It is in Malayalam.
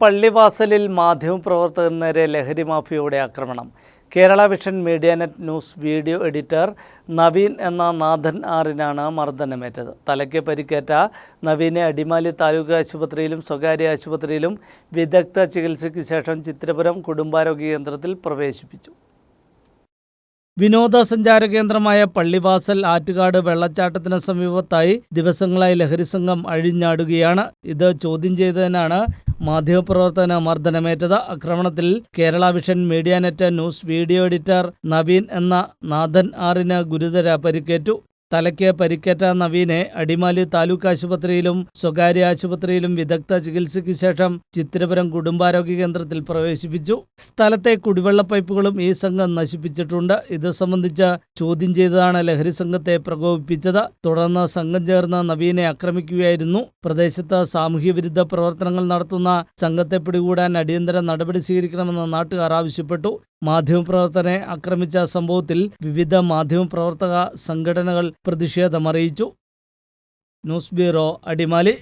പള്ളിവാസലിൽ മാധ്യമപ്രവർത്തകന് നേരെ ലഹരി മാഫിയയുടെ ആക്രമണം. Kerala vision media net news video editor Naveen എന്ന നാഥൻ ആറിനാണ് മർദ്ദനമേറ്റത്. തലയ്ക്ക് പരിക്കേറ്റ നവീനെ അടിമാലി താലൂക്ക് ആശുപത്രിയിലും സ്വകാര്യ ആശുപത്രിയിലും വിദഗ്ധ ചികിത്സയ്ക്ക് ശേഷം ചിത്രപുരം കുടുംബാരോഗ്യ കേന്ദ്രത്തിൽ പ്രവേശിപ്പിച്ചു. വിനോദസഞ്ചാര കേന്ദ്രമായ പള്ളിവാസൽ ആറ്റുകാട് വെള്ളച്ചാട്ടത്തിന് സമീപത്തായി ദിവസങ്ങളായി ലഹരി സംഘം അഴിഞ്ഞാടുകയാണ്. ഇത് ചോദ്യം ചെയ്തതിനാണ് മാധ്യമപ്രവർത്തന മർദ്ദനമേറ്റത്. ആക്രമണത്തിൽ Kerala vision media net news video editor Naveen എന്ന നാഥൻ ആറിന് ഗുരുതര പരിക്കേറ്റു. തലയ്ക്ക് പരിക്കേറ്റ നവീനെ അടിമാലി താലൂക്ക് ആശുപത്രിയിലും സ്വകാര്യ ആശുപത്രിയിലും വിദഗ്ധ ചികിത്സയ്ക്ക് ശേഷം ചിത്രപുരം കുടുംബാരോഗ്യ കേന്ദ്രത്തിൽ പ്രവേശിപ്പിച്ചു. സ്ഥലത്തെ കുടിവെള്ള പൈപ്പുകളും ഈ സംഘം നശിപ്പിച്ചിട്ടുണ്ട്. ഇത് സംബന്ധിച്ച് ചോദ്യം ചെയ്തതാണ് ലഹരി സംഘത്തെ പ്രകോപിപ്പിച്ചത്. തുടർന്ന് സംഘം ചേർന്ന് നവീനെ ആക്രമിക്കുകയായിരുന്നു. പ്രദേശത്ത് സാമൂഹ്യ വിരുദ്ധ പ്രവർത്തനങ്ങൾ നടത്തുന്ന സംഘത്തെ പിടികൂടാൻ അടിയന്തര നടപടി സ്വീകരിക്കണമെന്ന് നാട്ടുകാർ ആവശ്യപ്പെട്ടു. മാധ്യമപ്രവർത്തനെ ആക്രമിച്ച സംഭവത്തിൽ വിവിധ മാധ്യമപ്രവർത്തക സംഘടനകൾ പ്രതിഷേധമറിയിച്ചു. News bureau Adimali.